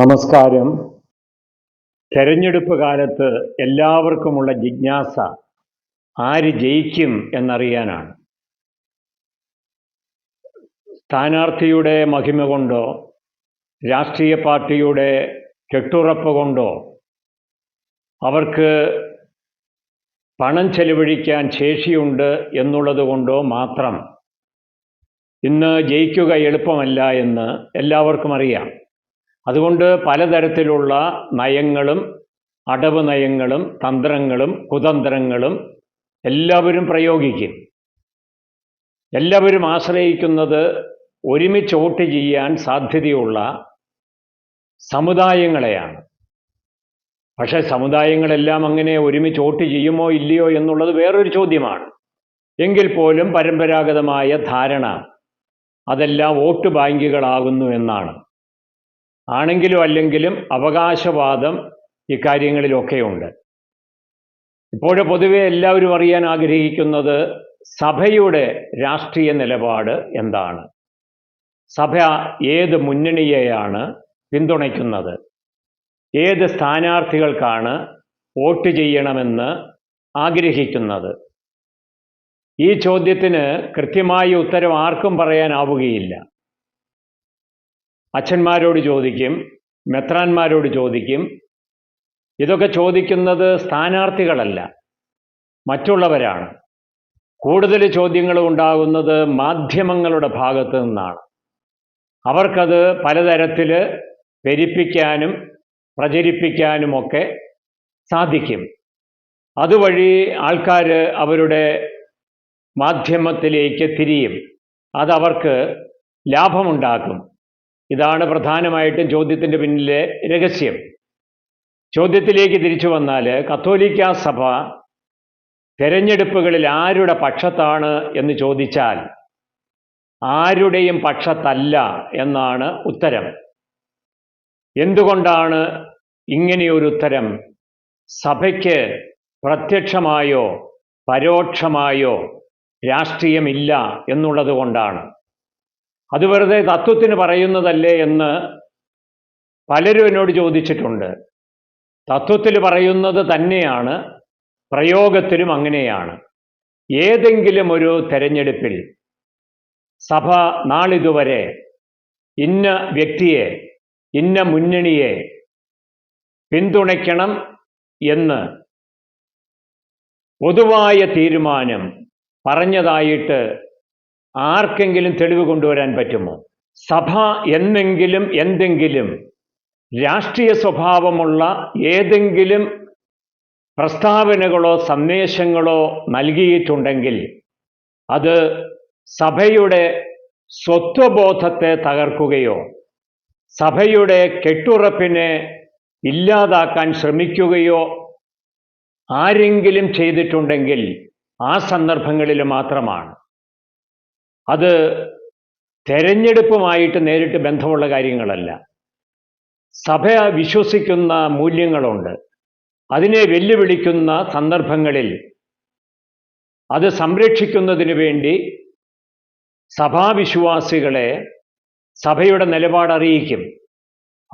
നമസ്കാരം. തെരഞ്ഞെടുപ്പ് കാലത്ത് എല്ലാവർക്കുമുള്ള ജിജ്ഞാസ ആര് ജയിക്കും എന്നറിയാനാണ്. സ്ഥാനാർത്ഥിയുടെ മഹിമ കൊണ്ടോ രാഷ്ട്രീയ പാർട്ടിയുടെ കെട്ടുറപ്പ് കൊണ്ടോ അവർക്ക് പണം ചെലവഴിക്കാൻ ശേഷിയുണ്ട് എന്നുള്ളത് കൊണ്ടോ മാത്രം ഇന്ന് ജയിക്കുക എളുപ്പമല്ല എന്ന് എല്ലാവർക്കും അറിയാം. അതുകൊണ്ട് പലതരത്തിലുള്ള നയങ്ങളും അടവ് നയങ്ങളും തന്ത്രങ്ങളും കുതന്ത്രങ്ങളും എല്ലാവരും പ്രയോഗിക്കും. എല്ലാവരും ആശ്രയിക്കുന്നത് ഒരുമിച്ച് വോട്ട് ചെയ്യാൻ സാധ്യതയുള്ള സമുദായങ്ങളെയാണ്. പക്ഷേ സമുദായങ്ങളെല്ലാം അങ്ങനെ ഒരുമിച്ച് വോട്ട് ചെയ്യുമോ ഇല്ലയോ എന്നുള്ളത് വേറൊരു ചോദ്യമാണ്. എങ്കിൽ പോലും പരമ്പരാഗതമായ ധാരണ അതെല്ലാം വോട്ട് ബാങ്കുകളാകുന്നു എന്നാണ്. ആണെങ്കിലും അല്ലെങ്കിലും അവകാശവാദം ഇക്കാര്യങ്ങളിലൊക്കെയുണ്ട്. ഇപ്പോഴും പൊതുവെ എല്ലാവരും അറിയാൻ ആഗ്രഹിക്കുന്നത് സഭയുടെ രാഷ്ട്രീയ നിലപാട് എന്താണ്? സഭ ഏത് മുന്നണിയെയാണ് പിന്തുണയ്ക്കുന്നത്? ഏത് സ്ഥാനാർത്ഥികൾക്കാണ് വോട്ട് ചെയ്യണമെന്ന് ആഗ്രഹിക്കുന്നത്? ഈ ചോദ്യത്തിന് കൃത്യമായ ഉത്തരം ആർക്കും പറയാനാവുകയില്ല. അച്ഛന്മാരോട് ചോദിക്കും മെത്രാന്മാരോട് ചോദിക്കും. ഇതൊക്കെ ചോദിക്കുന്നത് സ്ഥാനാർത്ഥികളല്ല മറ്റുള്ളവരാണ്. കൂടുതൽ ചോദ്യങ്ങൾ ഉണ്ടാകുന്നത് മാധ്യമങ്ങളുടെ ഭാഗത്തു നിന്നാണ്. അവർക്കത് പലതരത്തിൽ പെരിപ്പിക്കാനും പ്രചരിപ്പിക്കാനുമൊക്കെ സാധിക്കും. അതുവഴി ആൾക്കാർ അവരുടെ മാധ്യമത്തിലേക്ക് തിരിയും. അതവർക്ക് ലാഭമുണ്ടാക്കും. ഇതാണ് പ്രധാനമായിട്ടും ചോദ്യത്തിന്റെ പിന്നിലെ രഹസ്യം. ചോദ്യത്തിലേക്ക് തിരിച്ചു വന്നാൽ കത്തോലിക്ക സഭ തെരഞ്ഞെടുപ്പുകളിൽ ആരുടെ പക്ഷത്താണ് എന്ന് ചോദിച്ചാൽ ആരുടെയും പക്ഷത്തല്ല എന്നാണ് ഉത്തരം. എന്തുകൊണ്ടാണ് ഇങ്ങനെയൊരു ഉത്തരം? സഭയ്ക്ക് പ്രത്യക്ഷമായോ പരോക്ഷമായോ രാഷ്ട്രീയമില്ല എന്നുള്ളത് കൊണ്ടാണ്. അത് വെറുതെ തത്വത്തിന് പറയുന്നതല്ലേ എന്ന് പലരും എന്നോട് ചോദിച്ചിട്ടുണ്ട്. തത്വത്തിൽ പറയുന്നത് തന്നെയാണ് പ്രയോഗത്തിലും അങ്ങനെയാണ്. ഏതെങ്കിലും ഒരു തെരഞ്ഞെടുപ്പിൽ സഭ നാളിതുവരെ ഇന്ന വ്യക്തിയെ ഇന്ന മുന്നണിയെ പിന്തുണയ്ക്കണം എന്ന് പൊതുവായ തീരുമാനം പറഞ്ഞതായിട്ട് ആർക്കെങ്കിലും തെളിവ് കൊണ്ടുവരാൻ പറ്റുമോ? സഭ എന്നെങ്കിലും എന്തെങ്കിലും രാഷ്ട്രീയ സ്വഭാവമുള്ള ഏതെങ്കിലും പ്രസ്താവനകളോ സന്ദേശങ്ങളോ നൽകിയിട്ടുണ്ടെങ്കിൽ അത് സഭയുടെ സ്വത്വബോധത്തെ തകർക്കുകയോ സഭയുടെ കെട്ടുറപ്പിനെ ഇല്ലാതാക്കാൻ ശ്രമിക്കുകയോ ആരെങ്കിലും ചെയ്തിട്ടുണ്ടെങ്കിൽ ആ സന്ദർഭങ്ങളിൽ മാത്രമാണ്. അത് തെരഞ്ഞെടുപ്പുമായിട്ട് നേരിട്ട് ബന്ധമുള്ള കാര്യങ്ങളല്ല. സഭ വിശ്വസിക്കുന്ന മൂല്യങ്ങളുണ്ട്. അതിനെ വെല്ലുവിളിക്കുന്ന സന്ദർഭങ്ങളിൽ അത് സംരക്ഷിക്കുന്നതിന് വേണ്ടി സഭാവിശ്വാസികളെ സഭയുടെ നിലപാട് അറിയിക്കും.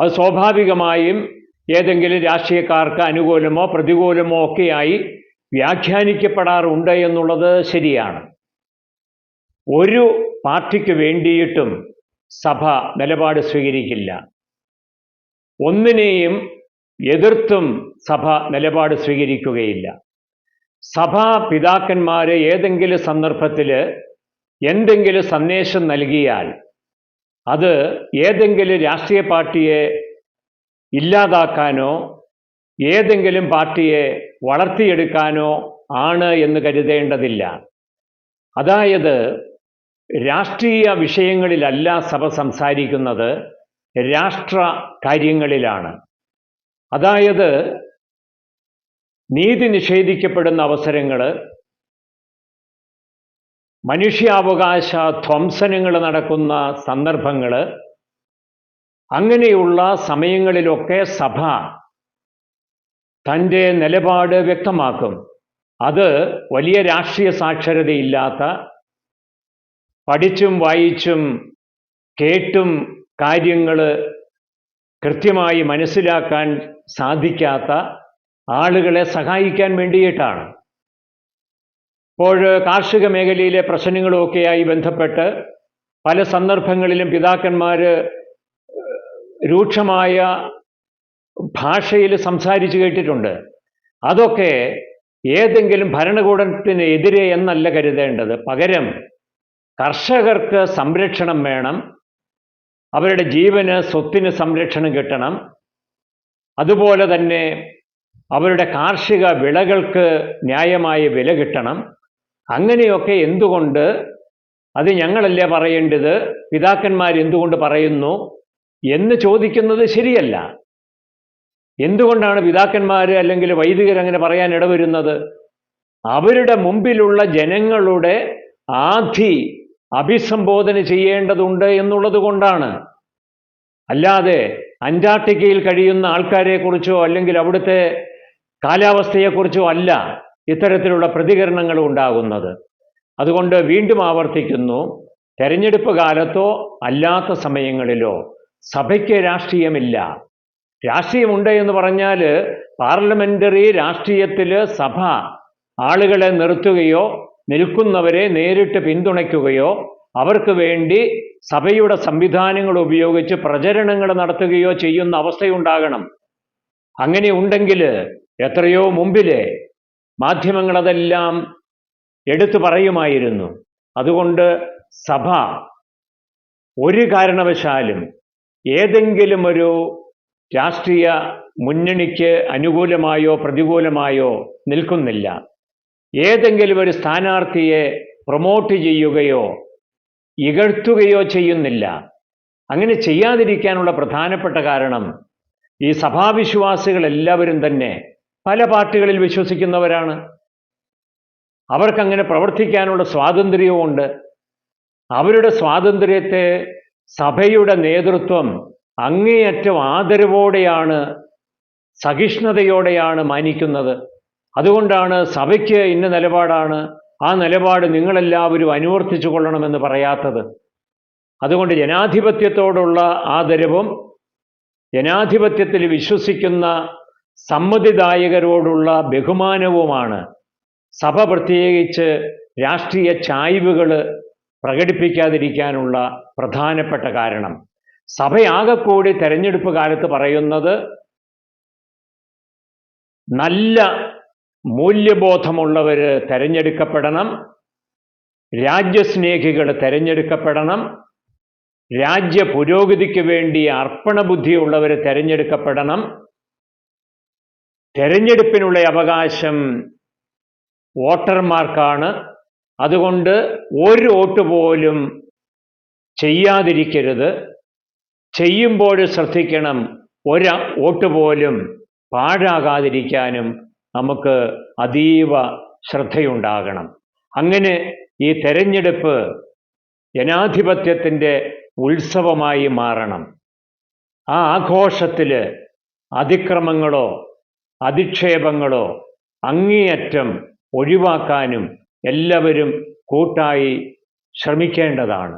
അത് സ്വാഭാവികമായും ഏതെങ്കിലും രാഷ്ട്രീയക്കാർക്ക് അനുകൂലമോ പ്രതികൂലമോ ഒക്കെയായി വ്യാഖ്യാനിക്കപ്പെടാറുണ്ട് എന്നുള്ളത് ശരിയാണ്. ഒരു പാർട്ടിക്ക് വേണ്ടിയിട്ടും സഭ നിലപാട് സ്വീകരിക്കില്ല. ഒന്നിനെയും എതിർത്തും സഭ നിലപാട് സ്വീകരിക്കുകയില്ല. സഭാ പിതാക്കന്മാർ ഏതെങ്കിലും സന്ദർഭത്തിൽ എന്തെങ്കിലും സന്ദേശം നൽകിയാൽ അത് ഏതെങ്കിലും രാഷ്ട്രീയ പാർട്ടിയെ ഇല്ലാതാക്കാനോ ഏതെങ്കിലും പാർട്ടിയെ വളർത്തിയെടുക്കാനോ ആണ് എന്ന് കരുതേണ്ടതില്ല. അതായത് രാഷ്ട്രീയ വിഷയങ്ങളിലല്ല സഭ സംസാരിക്കുന്നത് രാഷ്ട്ര കാര്യങ്ങളിലാണ്. അതായത് നീതി നിഷേധിക്കപ്പെടുന്ന അവസരങ്ങൾ മനുഷ്യാവകാശ ധ്വംസനങ്ങൾ നടക്കുന്ന സന്ദർഭങ്ങൾ അങ്ങനെയുള്ള സമയങ്ങളിലൊക്കെ സഭ തന്റെ നിലപാട് വ്യക്തമാക്കും. അത് വലിയ രാഷ്ട്രീയ സാക്ഷരതയില്ലാത്ത പഠിച്ചും വായിച്ചും കേട്ടും കാര്യങ്ങൾ കൃത്യമായി മനസ്സിലാക്കാൻ സാധിക്കാത്ത ആളുകളെ സഹായിക്കാൻ വേണ്ടിയിട്ടാണ്. ഇപ്പോൾ കാർഷിക മേഖലയിലെ പ്രശ്നങ്ങളുമൊക്കെയായി ബന്ധപ്പെട്ട് പല സന്ദർഭങ്ങളിലും പിതാക്കന്മാർ രൂക്ഷമായ ഭാഷയിൽ സംസാരിച്ചു കേട്ടിട്ടുണ്ട്. അതൊക്കെ ഏതെങ്കിലും ഭരണകൂടത്തിനെതിരെ എന്നല്ല കരുതേണ്ടത്. പകരം കർഷകർക്ക് സംരക്ഷണം വേണം. അവരുടെ ജീവന് സ്വത്തിന് സംരക്ഷണം കിട്ടണം. അതുപോലെ തന്നെ അവരുടെ കാർഷിക വിളകൾക്ക് ന്യായമായ വില കിട്ടണം. അങ്ങനെയൊക്കെ എന്തുകൊണ്ട്? അത് ഞങ്ങളല്ലേ പറയേണ്ടത്? പിതാക്കന്മാർ എന്തുകൊണ്ട് പറയുന്നു? എന്ന് ചോദിക്കുന്നത് ശരിയല്ല. എന്തുകൊണ്ടാണ് പിതാക്കന്മാർ അല്ലെങ്കിൽ വൈദികർ അങ്ങനെ പറയാൻ ഇടവരുന്നത്? അവരുടെ മുമ്പിലുള്ള ജനങ്ങളുടെ ആധി അഭിസംബോധന ചെയ്യേണ്ടതുണ്ട് എന്നുള്ളത് കൊണ്ടാണ്. അല്ലാതെ അന്റാർട്ടിക്കയിൽ കഴിയുന്ന ആൾക്കാരെക്കുറിച്ചോ അല്ലെങ്കിൽ അവിടുത്തെ കാലാവസ്ഥയെക്കുറിച്ചോ അല്ല ഇത്തരത്തിലുള്ള പ്രതികരണങ്ങൾ ഉണ്ടാകുന്നത്. അതുകൊണ്ട് വീണ്ടും ആവർത്തിക്കുന്നു. തെരഞ്ഞെടുപ്പ് കാലത്തോ അല്ലാത്ത സമയങ്ങളിലോ സഭയ്ക്ക് രാഷ്ട്രീയമില്ല. രാഷ്ട്രീയമുണ്ട് എന്ന് പറഞ്ഞാൽ പാർലമെന്ററി രാഷ്ട്രീയത്തിൽ സഭ ആളുകളെ നിർത്തുകയോ നിൽക്കുന്നവരെ നേരിട്ട് പിന്തുണയ്ക്കുകയോ അവർക്ക് വേണ്ടി സഭയുടെ സംവിധാനങ്ങൾ ഉപയോഗിച്ച് പ്രചരണങ്ങൾ നടത്തുകയോ ചെയ്യുന്ന അവസ്ഥയുണ്ടാകണം. അങ്ങനെ ഉണ്ടെങ്കിൽ എത്രയോ മുമ്പിലെ മാധ്യമങ്ങൾ അതെല്ലാം എടുത്തു പറയുമായിരുന്നു. അതുകൊണ്ട് സഭ ഒരു കാരണവശാലും ഏതെങ്കിലും ഒരു രാഷ്ട്രീയ മുന്നണിക്ക് അനുകൂലമായോ പ്രതികൂലമായോ നിൽക്കുന്നില്ല. ഏതെങ്കിലും ഒരു സ്ഥാനാർത്ഥിയെ പ്രൊമോട്ട് ചെയ്യുകയോ ഇകഴ്ത്തുകയോ ചെയ്യുന്നില്ല. അങ്ങനെ ചെയ്യാതിരിക്കാനുള്ള പ്രധാനപ്പെട്ട കാരണം ഈ സഭാവിശ്വാസികൾ എല്ലാവരും തന്നെ പല പാർട്ടികളിൽ വിശ്വസിക്കുന്നവരാണ്. അവർക്കങ്ങനെ പ്രവർത്തിക്കാനുള്ള സ്വാതന്ത്ര്യവുമുണ്ട് അവരുടെ സ്വാതന്ത്ര്യത്തെ സഭയുടെ നേതൃത്വം അങ്ങേയറ്റം ആദരവോടെയാണ് സഹിഷ്ണുതയോടെയാണ് മാനിക്കുന്നത്. അതുകൊണ്ടാണ് സഭയ്ക്ക് ഇന്ന നിലപാടാണ്. ആ നിലപാട് നിങ്ങളെല്ലാവരും അനുവർത്തിച്ചു കൊള്ളണമെന്ന് പറയാത്തത്. അതുകൊണ്ട് ജനാധിപത്യത്തോടുള്ള ആദരവും ജനാധിപത്യത്തിൽ വിശ്വസിക്കുന്ന സമ്മതിദായകരോടുള്ള ബഹുമാനവുമാണ് സഭ പ്രത്യേകിച്ച് രാഷ്ട്രീയ ചായ്വുകൾ പ്രകടിപ്പിക്കാതിരിക്കാനുള്ള പ്രധാനപ്പെട്ട കാരണം. സഭയാകെക്കൂടി തെരഞ്ഞെടുപ്പ് കാലത്ത് പറയുന്നത് നല്ല മൂല്യബോധമുള്ളവർ തെരഞ്ഞെടുക്കപ്പെടണം. രാജ്യസ്നേഹികൾ തെരഞ്ഞെടുക്കപ്പെടണം. രാജ്യ പുരോഗതിക്ക് വേണ്ടി അർപ്പണബുദ്ധിയുള്ളവർ തെരഞ്ഞെടുക്കപ്പെടണം. തെരഞ്ഞെടുപ്പിനുള്ള അവകാശം വോട്ടർമാർക്കാണ്. അതുകൊണ്ട് ഒരു വോട്ട് പോലും ചെയ്യാതിരിക്കരുത്. ചെയ്യുമ്പോൾ ശ്രദ്ധിക്കണം. ഒരു വോട്ട് പോലും പാഴാകാതിരിക്കാനും നമുക്ക് അതീവ ശ്രദ്ധയുണ്ടാകണം. അങ്ങനെ ഈ തെരഞ്ഞെടുപ്പ് ജനാധിപത്യത്തിന്റെ ഉത്സവമായി മാറണം. ആ ആഘോഷത്തിൽ അതിക്രമങ്ങളോ അധിക്ഷേപങ്ങളോ അങ്ങേയറ്റം ഒഴിവാക്കാനും എല്ലാവരും കൂട്ടായി ശ്രമിക്കേണ്ടതാണ്.